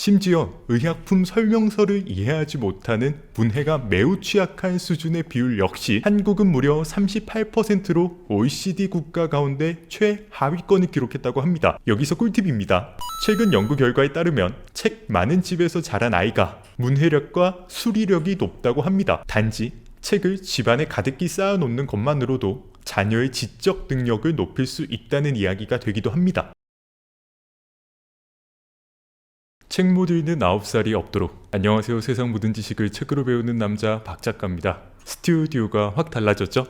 심지어 의약품 설명서를 이해하지 못하는 문해가 매우 취약한 수준의 비율 역시 한국은 무려 38%로 OECD 국가 가운데 최하위권을 기록했다고 합니다. 여기서 꿀팁입니다. 최근 연구 결과에 따르면 책 많은 집에서 자란 아이가 문해력과 수리력이 높다고 합니다. 단지 책을 집안에 가득히 쌓아놓는 것만으로도 자녀의 지적 능력을 높일 수 있다는 이야기가 되기도 합니다. 책못 읽는 9살이 없도록 안녕하세요 세상 모든 지식을 책으로 배우는 남자 박 작가입니다. 스튜디오가 확 달라졌죠?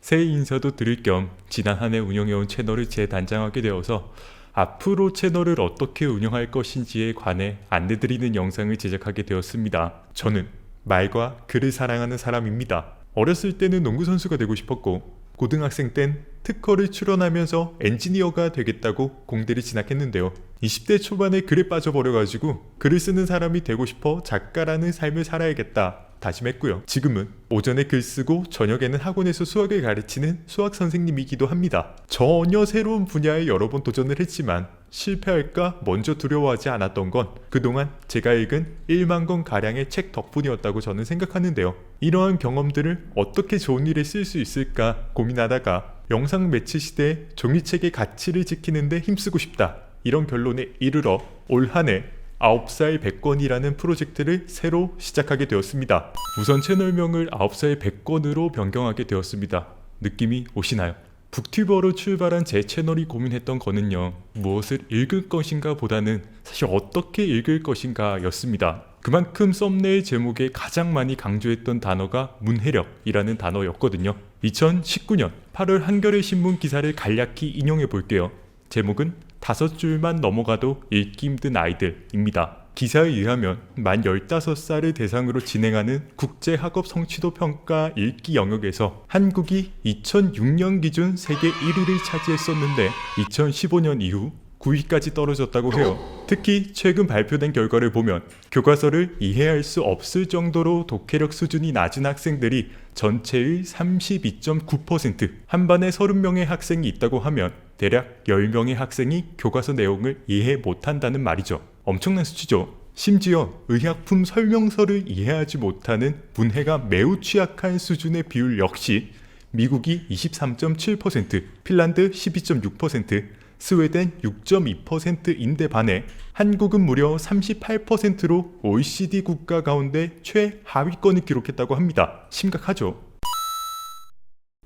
새해 인사도 드릴 겸 지난 한 해 운영해온 채널을 재단장하게 되어서 앞으로 채널을 어떻게 운영할 것인지에 관해 안내드리는 영상을 제작하게 되었습니다. 저는 말과 글을 사랑하는 사람입니다. 어렸을 때는 농구선수가 되고 싶었고 고등학생 땐 특허를 출원하면서 엔지니어가 되겠다고 공대를 진학했는데요. 20대 초반에 글에 빠져버려가지고 글을 쓰는 사람이 되고 싶어 작가라는 삶을 살아야겠다 다짐했고요. 지금은 오전에 글 쓰고 저녁에는 학원에서 수학을 가르치는 수학 선생님이기도 합니다. 전혀 새로운 분야에 여러 번 도전을 했지만 실패할까 먼저 두려워하지 않았던 건 그동안 제가 읽은 1만 권 가량의 책 덕분이었다고 저는 생각하는데요. 이러한 경험들을 어떻게 좋은 일에 쓸 수 있을까 고민하다가 영상 매체 시대에 종이책의 가치를 지키는데 힘쓰고 싶다. 이런 결론에 이르러 올 한해 9살 100권이라는 프로젝트를 새로 시작하게 되었습니다. 우선 채널명을 9살 100권으로 변경하게 되었습니다. 느낌이 오시나요? 북튜버로 출발한 제 채널이 고민했던 거는요, 무엇을 읽을 것인가 보다는 사실 어떻게 읽을 것인가 였습니다. 그만큼 썸네일 제목에 가장 많이 강조했던 단어가 문해력이라는 단어였거든요. 2019년 8월 한겨레 신문 기사를 간략히 인용해 볼게요. 제목은 다섯 줄만 넘어가도 읽기 힘든 아이들입니다. 기사에 의하면 만 15살을 대상으로 진행하는 국제학업 성취도 평가 읽기 영역에서 한국이 2006년 기준 세계 1위를 차지했었는데 2015년 이후 9위까지 떨어졌다고 해요. 특히 최근 발표된 결과를 보면 교과서를 이해할 수 없을 정도로 독해력 수준이 낮은 학생들이 전체의 32.9%, 한 반에 30명의 학생이 있다고 하면 대략 10명의 학생이 교과서 내용을 이해 못한다는 말이죠. 엄청난 수치죠. 심지어 의약품 설명서를 이해하지 못하는 문해가 매우 취약한 수준의 비율 역시 미국이 23.7%, 핀란드 12.6%, 스웨덴 6.2%인데 반해 한국은 무려 38%로 OECD 국가 가운데 최하위권을 기록했다고 합니다. 심각하죠.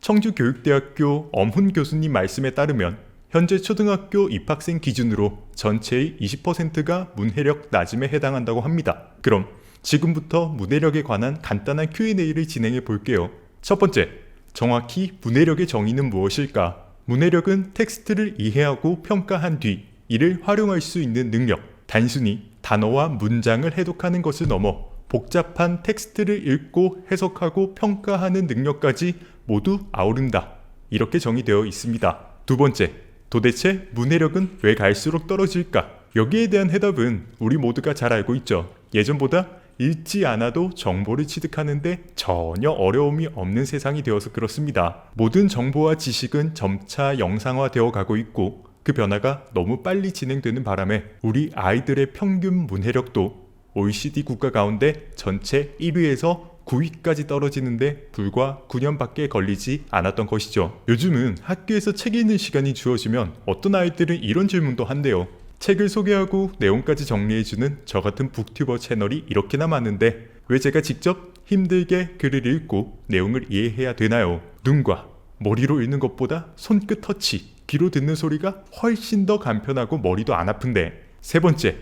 청주교육대학교 엄훈 교수님 말씀에 따르면 현재 초등학교 입학생 기준으로 전체의 20%가 문해력 낮음에 해당한다고 합니다. 그럼 지금부터 문해력에 관한 간단한 Q&A를 진행해 볼게요. 첫 번째, 정확히 문해력의 정의는 무엇일까? 문해력은 텍스트를 이해하고 평가한 뒤 이를 활용할 수 있는 능력, 단순히 단어와 문장을 해독하는 것을 넘어 복잡한 텍스트를 읽고 해석하고 평가하는 능력까지 모두 아우른다. 이렇게 정의되어 있습니다. 두 번째, 도대체 문해력은 왜 갈수록 떨어질까? 여기에 대한 해답은 우리 모두가 잘 알고 있죠. 예전보다 읽지 않아도 정보를 취득하는데 전혀 어려움이 없는 세상이 되어서 그렇습니다. 모든 정보와 지식은 점차 영상화되어 가고 있고 그 변화가 너무 빨리 진행되는 바람에 우리 아이들의 평균 문해력도 OECD 국가 가운데 전체 1위에서 9위까지 떨어지는데 불과 9년밖에 걸리지 않았던 것이죠. 요즘은 학교에서 책 읽는 시간이 주어지면 어떤 아이들은 이런 질문도 한대요. 책을 소개하고 내용까지 정리해주는 저 같은 북튜버 채널이 이렇게나 많은데 왜 제가 직접 힘들게 글을 읽고 내용을 이해해야 되나요? 눈과 머리로 읽는 것보다 손끝 터치, 귀로 듣는 소리가 훨씬 더 간편하고 머리도 안 아픈데 세 번째,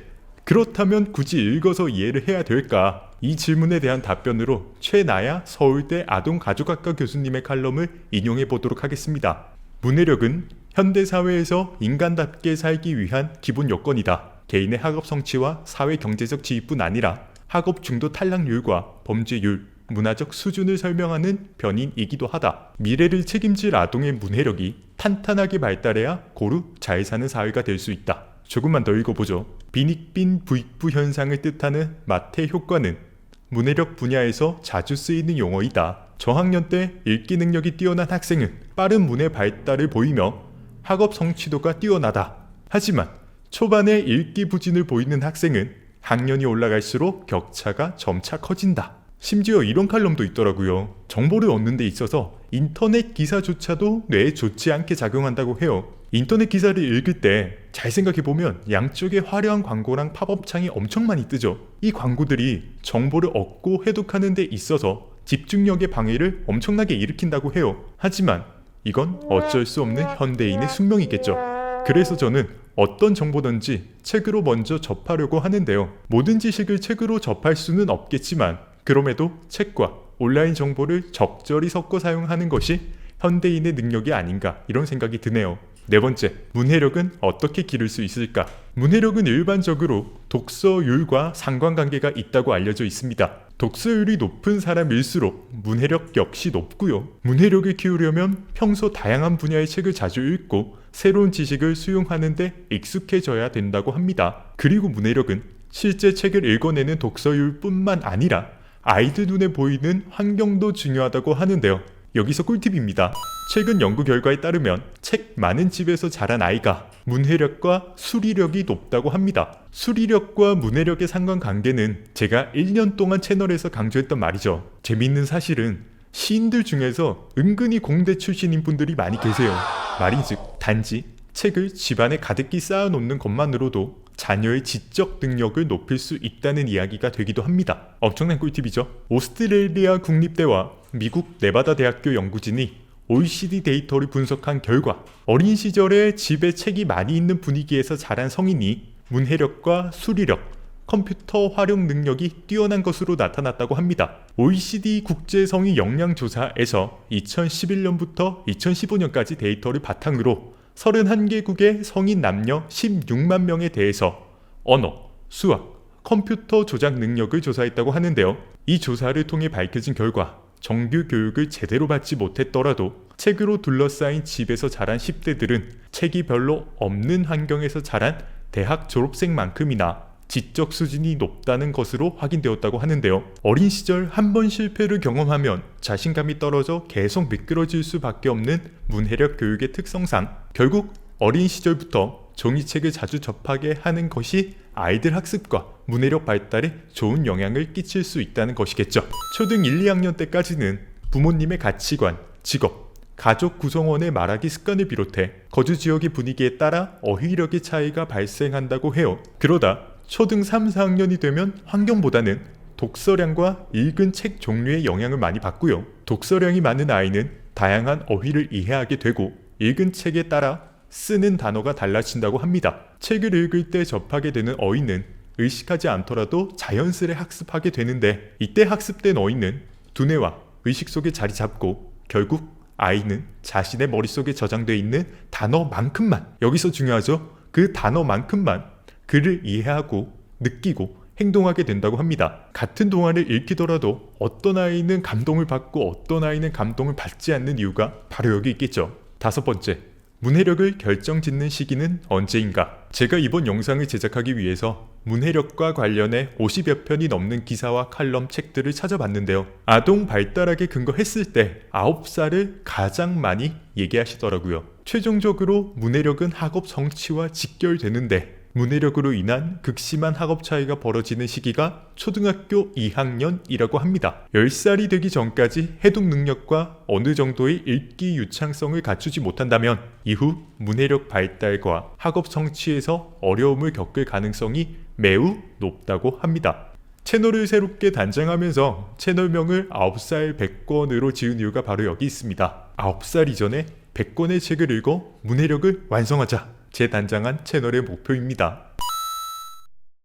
그렇다면 굳이 읽어서 이해를 해야 될까? 이 질문에 대한 답변으로 최나야 서울대 아동가족학과 교수님의 칼럼을 인용해 보도록 하겠습니다. 문해력은 현대 사회에서 인간답게 살기 위한 기본 요건이다. 개인의 학업 성취와 사회 경제적 지위뿐 아니라 학업 중도 탈락률과 범죄율, 문화적 수준을 설명하는 변인이기도 하다. 미래를 책임질 아동의 문해력이 탄탄하게 발달해야 고루 잘 사는 사회가 될 수 있다. 조금만 더 읽어보죠. 빈익빈 부익부 현상을 뜻하는 마태 효과는 문해력 분야에서 자주 쓰이는 용어이다. 저학년 때 읽기 능력이 뛰어난 학생은 빠른 문해 발달을 보이며 학업 성취도가 뛰어나다. 하지만 초반에 읽기 부진을 보이는 학생은 학년이 올라갈수록 격차가 점차 커진다. 심지어 이런 칼럼도 있더라고요. 정보를 얻는 데 있어서 인터넷 기사조차도 뇌에 좋지 않게 작용한다고 해요. 인터넷 기사를 읽을 때 잘 생각해 보면 양쪽에 화려한 광고랑 팝업 창이 엄청 많이 뜨죠. 이 광고들이 정보를 얻고 해독하는 데 있어서 집중력의 방해를 엄청나게 일으킨다고 해요. 하지만 이건 어쩔 수 없는 현대인의 숙명이겠죠. 그래서 저는 어떤 정보든지 책으로 먼저 접하려고 하는데요. 모든 지식을 책으로 접할 수는 없겠지만 그럼에도 책과 온라인 정보를 적절히 섞어 사용하는 것이 현대인의 능력이 아닌가 이런 생각이 드네요. 네 번째, 문해력은 어떻게 기를 수 있을까? 문해력은 일반적으로 독서율과 상관관계가 있다고 알려져 있습니다. 독서율이 높은 사람일수록 문해력 역시 높고요. 문해력을 키우려면 평소 다양한 분야의 책을 자주 읽고 새로운 지식을 수용하는데 익숙해져야 된다고 합니다. 그리고 문해력은 실제 책을 읽어내는 독서율뿐만 아니라 아이들 눈에 보이는 환경도 중요하다고 하는데요. 여기서 꿀팁입니다. 최근 연구 결과에 따르면 책 많은 집에서 자란 아이가 문해력과 수리력이 높다고 합니다. 수리력과 문해력의 상관관계는 제가 1년 동안 채널에서 강조했던 말이죠. 재미있는 사실은 시인들 중에서 은근히 공대 출신인 분들이 많이 계세요. 말인즉 단지 책을 집안에 가득히 쌓아놓는 것만으로도 자녀의 지적 능력을 높일 수 있다는 이야기가 되기도 합니다. 엄청난 꿀팁이죠. 오스트레일리아 국립대와 미국 네바다 대학교 연구진이 OECD 데이터를 분석한 결과 어린 시절에 집에 책이 많이 있는 분위기에서 자란 성인이 문해력과 수리력, 컴퓨터 활용 능력이 뛰어난 것으로 나타났다고 합니다. OECD 국제성의 역량조사에서 2011년부터 2015년까지 데이터를 바탕으로 31개국의 성인 남녀 16만 명에 대해서 언어, 수학, 컴퓨터 조작 능력을 조사했다고 하는데요. 이 조사를 통해 밝혀진 결과 정규 교육을 제대로 받지 못했더라도 책으로 둘러싸인 집에서 자란 10대들은 책이 별로 없는 환경에서 자란 대학 졸업생만큼이나 지적 수준이 높다는 것으로 확인되었다고 하는데요. 어린 시절 한 번 실패를 경험하면 자신감이 떨어져 계속 미끄러질 수밖에 없는 문해력 교육의 특성상 결국 어린 시절부터 종이책을 자주 접하게 하는 것이 아이들 학습과 문해력 발달에 좋은 영향을 끼칠 수 있다는 것이겠죠. 초등 1, 2학년 때까지는 부모님의 가치관, 직업, 가족 구성원의 말하기 습관을 비롯해 거주 지역의 분위기에 따라 어휘력의 차이가 발생한다고 해요. 그러다 초등 3, 4학년이 되면 환경보다는 독서량과 읽은 책 종류의 영향을 많이 받고요. 독서량이 많은 아이는 다양한 어휘를 이해하게 되고 읽은 책에 따라 쓰는 단어가 달라진다고 합니다. 책을 읽을 때 접하게 되는 어휘는 의식하지 않더라도 자연스레 학습하게 되는데 이때 학습된 어휘는 두뇌와 의식 속에 자리 잡고 결국 아이는 자신의 머릿속에 저장되어 있는 단어만큼만 여기서 중요하죠. 그 단어만큼만 글을 이해하고 느끼고 행동하게 된다고 합니다. 같은 동화를 읽히더라도 어떤 아이는 감동을 받고 어떤 아이는 감동을 받지 않는 이유가 바로 여기 있겠죠. 다섯 번째, 문해력을 결정 짓는 시기는 언제인가? 제가 이번 영상을 제작하기 위해서 문해력과 관련해 50여 편이 넘는 기사와 칼럼 책들을 찾아봤는데요. 아동 발달학에 근거했을 때 9살을 가장 많이 얘기하시더라고요. 최종적으로 문해력은 학업 성취와 직결되는데 문해력으로 인한 극심한 학업 차이가 벌어지는 시기가 초등학교 2학년이라고 합니다. 10살이 되기 전까지 해독 능력과 어느 정도의 읽기 유창성을 갖추지 못한다면 이후 문해력 발달과 학업 성취에서 어려움을 겪을 가능성이 매우 높다고 합니다. 채널을 새롭게 단장하면서 채널명을 9살 100권으로 지은 이유가 바로 여기 있습니다. 9살 이전에 100권의 책을 읽어 문해력을 완성하자. 제 단장한 채널의 목표입니다.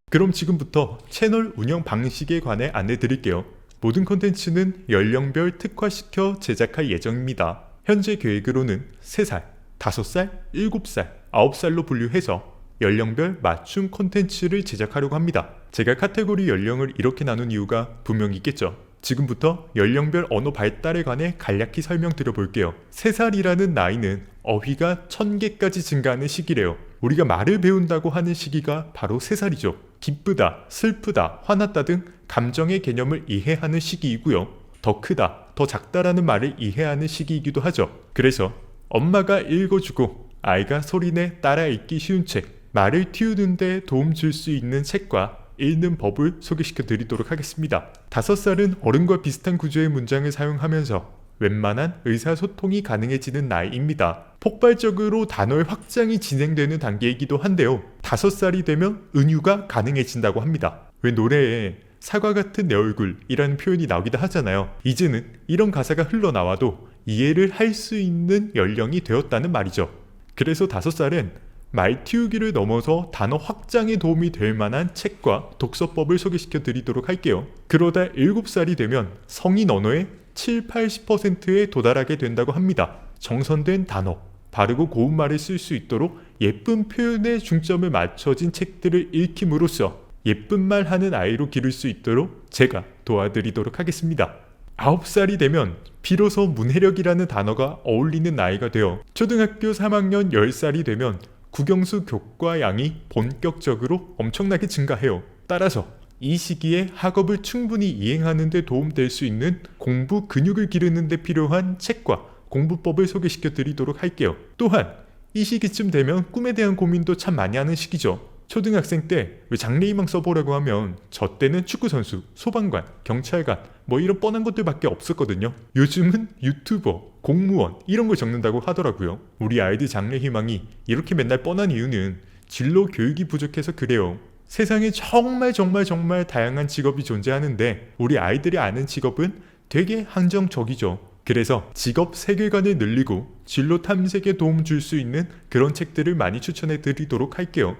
그럼 지금부터 채널 운영 방식에 관해 안내 드릴게요. 모든 컨텐츠는 연령별 특화시켜 제작할 예정입니다. 현재 계획으로는 3살, 5살, 7살, 9살로 분류해서 연령별 맞춤 콘텐츠를 제작하려고 합니다. 제가 카테고리 연령을 이렇게 나눈 이유가 분명히 있겠죠. 지금부터 연령별 언어 발달에 관해 간략히 설명드려 볼게요. 3살이라는 나이는 어휘가 1000개까지 증가하는 시기래요. 우리가 말을 배운다고 하는 시기가 바로 3살이죠. 기쁘다, 슬프다, 화났다 등 감정의 개념을 이해하는 시기이고요. 더 크다, 더 작다라는 말을 이해하는 시기이기도 하죠. 그래서 엄마가 읽어주고 아이가 소리내 따라 읽기 쉬운 책, 말을 틔우는데 도움 줄 수 있는 책과 읽는 법을 소개시켜 드리도록 하겠습니다. 5살은 어른과 비슷한 구조의 문장을 사용하면서 웬만한 의사소통이 가능해지는 나이입니다. 폭발적으로 단어의 확장이 진행되는 단계이기도 한데요. 5살이 되면 은유가 가능해진다고 합니다. 왜 노래에 사과 같은 내 얼굴이라는 표현이 나오기도 하잖아요. 이제는 이런 가사가 흘러나와도 이해를 할 수 있는 연령이 되었다는 말이죠. 그래서 5살은 말티우기를 넘어서 단어 확장에 도움이 될 만한 책과 독서법을 소개시켜 드리도록 할게요. 그러다 7살이 되면 성인 언어의 7, 80%에 도달하게 된다고 합니다. 정선된 단어, 바르고 고운 말을 쓸 수 있도록 예쁜 표현에 중점을 맞춰진 책들을 읽힘으로써 예쁜 말 하는 아이로 기를 수 있도록 제가 도와드리도록 하겠습니다. 9살이 되면 비로소 문해력이라는 단어가 어울리는 나이가 되어 초등학교 3학년 10살이 되면 국영수 교과 양이 본격적으로 엄청나게 증가해요. 따라서 이 시기에 학업을 충분히 이행하는 데 도움될 수 있는 공부 근육을 기르는 데 필요한 책과 공부법을 소개시켜 드리도록 할게요. 또한 이 시기쯤 되면 꿈에 대한 고민도 참 많이 하는 시기죠. 초등학생 때 왜 장래희망 써보라고 하면 저 때는 축구선수, 소방관, 경찰관 뭐 이런 뻔한 것들밖에 없었거든요. 요즘은 유튜버, 공무원 이런 걸 적는다고 하더라고요. 우리 아이들 장래희망이 이렇게 맨날 뻔한 이유는 진로 교육이 부족해서 그래요. 세상에 정말 정말 정말 다양한 직업이 존재하는데 우리 아이들이 아는 직업은 되게 한정적이죠. 그래서 직업 세계관을 늘리고 진로 탐색에 도움 줄 수 있는 그런 책들을 많이 추천해 드리도록 할게요.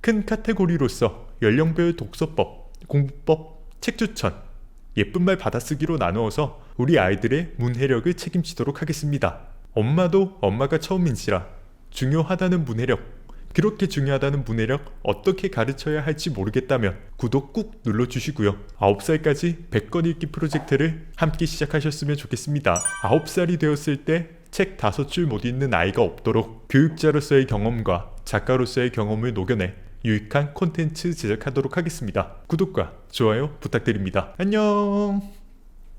큰 카테고리로서 연령별 독서법, 공부법, 책 추천, 예쁜 말 받아쓰기로 나누어서 우리 아이들의 문해력을 책임지도록 하겠습니다. 엄마도 엄마가 처음인지라 중요하다는 문해력, 그렇게 중요하다는 문해력 어떻게 가르쳐야 할지 모르겠다면 구독 꾹 눌러주시고요. 9살까지 100권 읽기 프로젝트를 함께 시작하셨으면 좋겠습니다. 9살이 되었을 때 책 다섯 줄 못 읽는 아이가 없도록 교육자로서의 경험과 작가로서의 경험을 녹여내 유익한 콘텐츠 제작하도록 하겠습니다. 구독과 좋아요 부탁드립니다. 안녕!